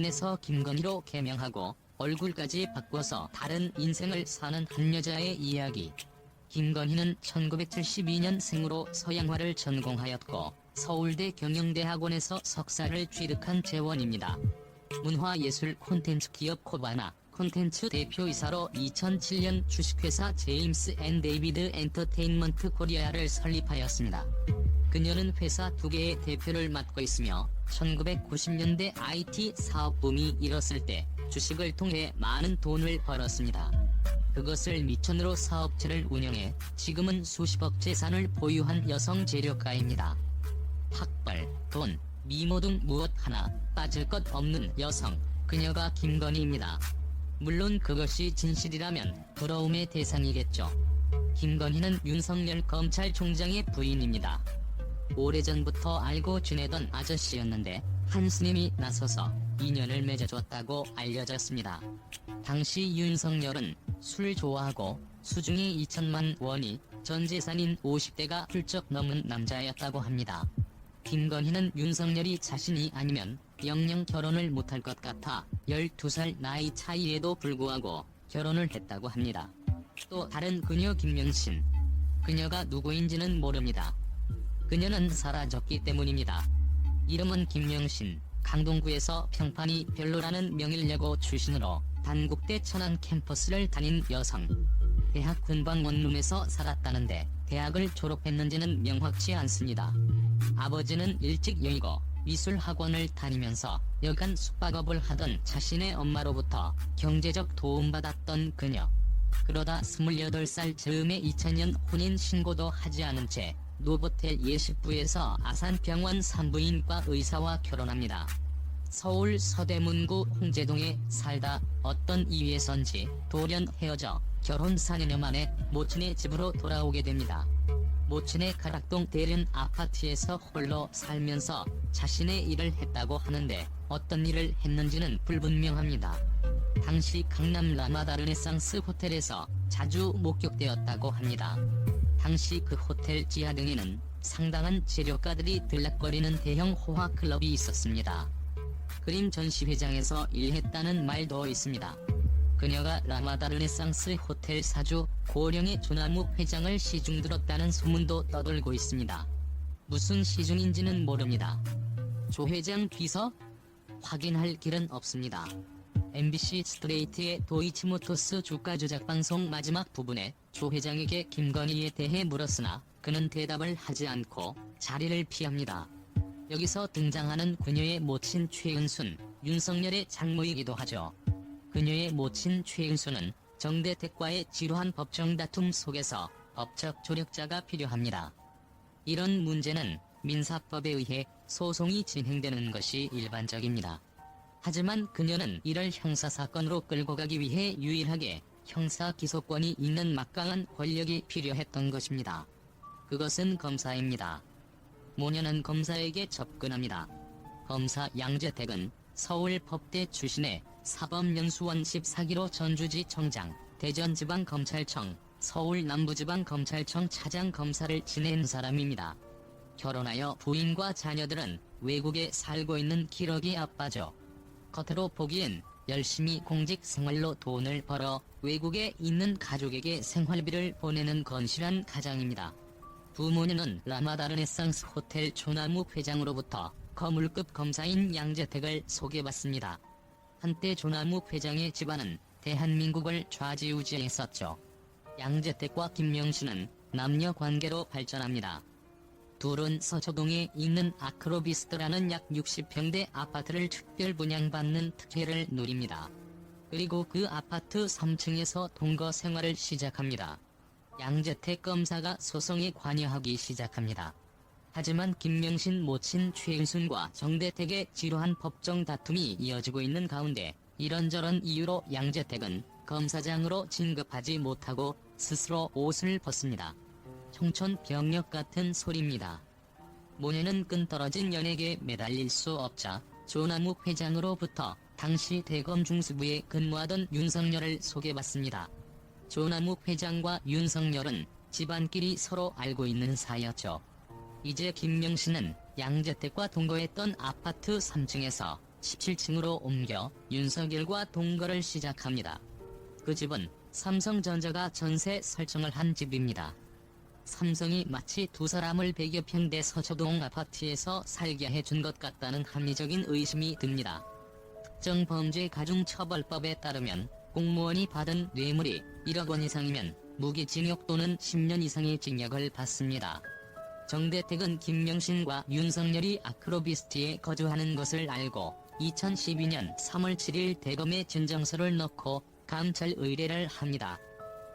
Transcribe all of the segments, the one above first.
김에서 김건희로 개명하고 얼굴까지 바꿔서 다른 인생을 사는 한 여자의 이야기. 김건희는 1972년 생으로 서양화를 전공하였고 서울대 경영대학원에서 석사를 취득한 재원입니다. 문화예술 콘텐츠 기업 코바나 콘텐츠 대표이사로 2007년 주식회사 제임스 앤 데이비드 엔터테인먼트 코리아를 설립하였습니다. 그녀는 회사 두 개의 대표를 맡고 있으며 1990년대 IT 사업 붐이 일었을 때 주식을 통해 많은 돈을 벌었습니다. 그것을 미천으로 사업체를 운영해 지금은 수십억 재산을 보유한 여성 재력가입니다. 학벌, 돈, 미모 등 무엇 하나 빠질 것 없는 여성, 그녀가 김건희입니다. 물론 그것이 진실이라면 부러움의 대상이겠죠. 김건희는 윤석열 검찰총장의 부인입니다. 오래전부터 알고 지내던 아저씨였는데 한 스님이 나서서 인연을 맺어줬다고 알려졌습니다. 당시 윤석열은 술 좋아하고 수중에 2천만 원이 전 재산인 50대가 훌쩍 넘은 남자였다고 합니다. 김건희는 윤석열이 자신이 아니면 영영 결혼을 못할 것 같아 12살 나이 차이에도 불구하고 결혼을 했다고 합니다. 또 다른 그녀 김명신. 그녀가 누구인지는 모릅니다. 그녀는 사라졌기 때문입니다. 이름은 김명신, 강동구에서 평판이 별로라는 명일여고 출신으로 단국대 천안 캠퍼스를 다닌 여성. 대학 근방 원룸에서 살았다는데 대학을 졸업했는지는 명확치 않습니다. 아버지는 일찍 여의고 미술 학원을 다니면서 여간 숙박업을 하던 자신의 엄마로부터 경제적 도움받았던 그녀. 그러다 28살 즈음에 2000년 혼인 신고도 하지 않은 채 노보텔 예식부에서 아산병원 산부인과 의사와 결혼합니다. 서울 서대문구 홍제동에 살다 어떤 이유에선지 돌연 헤어져 결혼 4년여 만에 모친의 집으로 돌아오게 됩니다. 모친의 가락동 대련 아파트에서 홀로 살면서 자신의 일을 했다고 하는데 어떤 일을 했는지는 불분명합니다. 당시 강남 라마다 르네상스 호텔에서 자주 목격되었다고 합니다. 당시 그 호텔 지하 등에는 상당한 재료가들이 들락거리는 대형 호화 클럽이 있었습니다. 그림 전시회장에서 일했다는 말도 있습니다. 그녀가 라마다 르네상스 호텔 사주 고령의 조나무 회장을 시중 들었다는 소문도 떠돌고 있습니다. 무슨 시중인지는 모릅니다. 조 회장 비서? 확인할 길은 없습니다. MBC 스트레이트의 도이치모토스 주가 조작 방송 마지막 부분에 조 회장에게 김건희에 대해 물었으나 그는 대답을 하지 않고 자리를 피합니다. 여기서 등장하는 그녀의 모친 최은순, 윤석열의 장모이기도 하죠. 그녀의 모친 최은수는 정대택과의 지루한 법정 다툼 속에서 법적 조력자가 필요합니다. 이런 문제는 민사법에 의해 소송이 진행되는 것이 일반적입니다. 하지만 그녀는 이를 형사 사건으로 끌고 가기 위해 유일하게 형사 기소권이 있는 막강한 권력이 필요했던 것입니다. 그것은 검사입니다. 모녀는 검사에게 접근합니다. 검사 양재택은 서울 법대 출신의 사법연수원 14기로 전주지 청장, 대전지방검찰청, 서울 남부지방검찰청 차장검사를 지낸 사람입니다. 결혼하여 부인과 자녀들은 외국에 살고 있는 기러기 아빠죠. 겉으로 보기엔 열심히 공직 생활로 돈을 벌어 외국에 있는 가족에게 생활비를 보내는 건실한 가장입니다. 부모님은 라마다 르네상스 호텔 조나무 회장으로부터 거물급 검사인 양재택을 소개받습니다. 한때 조나무 회장의 집안은 대한민국을 좌지우지했었죠. 양재택과 김명신은 남녀 관계로 발전합니다. 둘은 서초동에 있는 아크로비스트라는 약 60평대 아파트를 특별 분양받는 특혜를 누립니다. 그리고 그 아파트 3층에서 동거 생활을 시작합니다. 양재택 검사가 소송에 관여하기 시작합니다. 하지만 김명신 모친 최은순과 정대택의 지루한 법정 다툼이 이어지고 있는 가운데 이런저런 이유로 양재택은 검사장으로 진급하지 못하고 스스로 옷을 벗습니다. 청천벽력 같은 소리입니다. 모녀는 끈떨어진 연예계에 매달릴 수 없자 조남욱 회장으로부터 당시 대검 중수부에 근무하던 윤석열을 소개받습니다. 조남욱 회장과 윤석열은 집안끼리 서로 알고 있는 사이였죠. 이제 김명신은 양재택과 동거했던 아파트 3층에서 17층으로 옮겨 윤석열과 동거를 시작합니다. 그 집은 삼성전자가 전세 설정을 한 집입니다. 삼성이 마치 두 사람을 100여 평대 서초동 아파트에서 살게 해준 것 같다는 합리적인 의심이 듭니다. 특정 범죄 가중처벌법에 따르면 공무원이 받은 뇌물이 1억 원 이상이면 무기징역 또는 10년 이상의 징역을 받습니다. 정대택은 김명신과 윤석열이 아크로비스트에 거주하는 것을 알고 2012년 3월 7일 대검에 진정서를 넣고 감찰 의뢰를 합니다.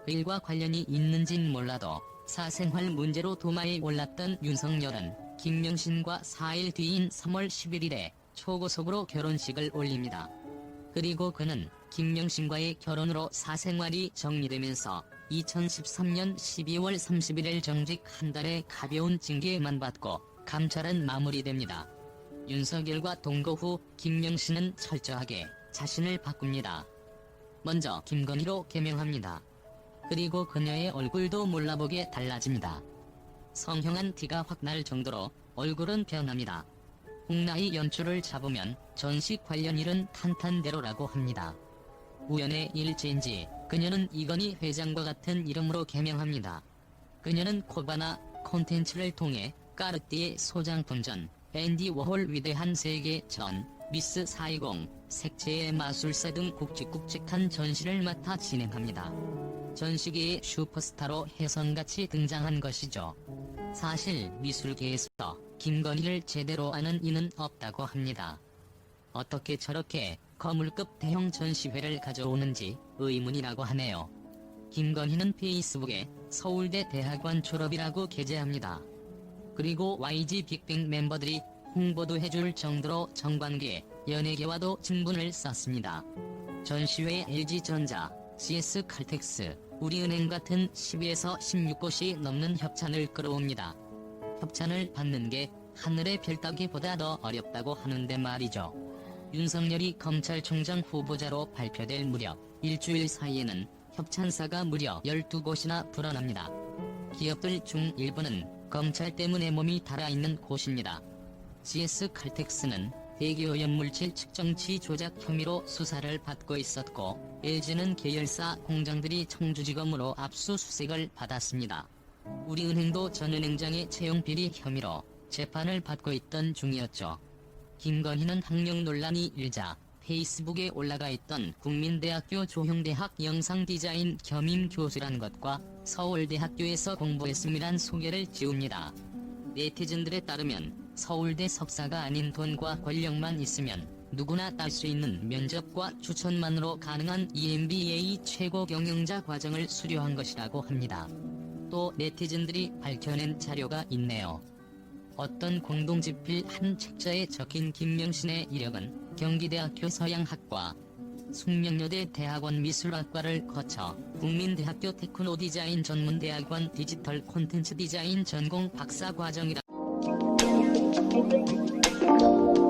일과 관련이 있는진 몰라도 사생활 문제로 도마에 올랐던 윤석열은 김명신과 4일 뒤인 3월 11일에 초고속으로 결혼식을 올립니다. 그리고 그는 김명신과의 결혼으로 사생활이 정리되면서 2013년 12월 31일 정직 한 달의 가벼운 징계만 받고 감찰은 마무리됩니다. 윤석열과 동거 후 김명신은 철저하게 자신을 바꿉니다. 먼저 김건희로 개명합니다. 그리고 그녀의 얼굴도 몰라보게 달라집니다. 성형한 티가 확 날 정도로 얼굴은 변합니다. 홍나이 연출을 잡으면 전시 관련 일은 탄탄대로라고 합니다. 우연의 일치인지 그녀는 이건희 회장과 같은 이름으로 개명합니다. 그녀는 코바나 콘텐츠를 통해 까르띠에 소장품 전, 앤디 워홀 위대한 세계 전, 미스 420, 색채의 마술사 등 굵직굵직한 전시를 맡아 진행합니다. 전시계의 슈퍼스타로 혜선같이 등장한 것이죠. 사실 미술계에서 김건희를 제대로 아는 이는 없다고 합니다. 어떻게 저렇게 거물급 대형 전시회를 가져오는지 의문이라고 하네요. 김건희는 페이스북에 서울대 대학원 졸업이라고 게재합니다. 그리고 YG 빅뱅 멤버들이 홍보도 해줄 정도로 정관계, 연예계와도 친분을 쌓습니다. 전시회에 LG전자, CS칼텍스, 우리은행 같은 12에서 16곳이 넘는 협찬을 끌어옵니다. 협찬을 받는 게 하늘의 별 따기보다 더 어렵다고 하는데 말이죠. 윤석열이 검찰총장 후보자로 발표될 무렵 일주일 사이에는 협찬사가 무려 12곳이나 불어납니다. 기업들 중 일부는 검찰 때문에 몸이 달아있는 곳입니다. GS 칼텍스는 대기오염 물질 측정치 조작 혐의로 수사를 받고 있었고 LG는 계열사 공장들이 청주지검으로 압수수색을 받았습니다. 우리은행도 전 은행장의 채용 비리 혐의로 재판을 받고 있던 중이었죠. 김건희는 학력 논란이 일자 페이스북에 올라가 있던 국민대학교 조형대학 영상디자인 겸임 교수란 것과 서울대학교에서 공부했음이란 소개를 지웁니다. 네티즌들에 따르면 서울대 석사가 아닌 돈과 권력만 있으면 누구나 딸 수 있는 면접과 추천만으로 가능한 EMBA 최고 경영자 과정을 수료한 것이라고 합니다. 또 네티즌들이 밝혀낸 자료가 있네요. 어떤 공동집필 한 책자에 적힌 김명신의 이력은 경기대학교 서양학과, 숙명여대 대학원 미술학과를 거쳐 국민대학교 테크노 디자인 전문대학원 디지털 콘텐츠 디자인 전공 박사과정이라 Música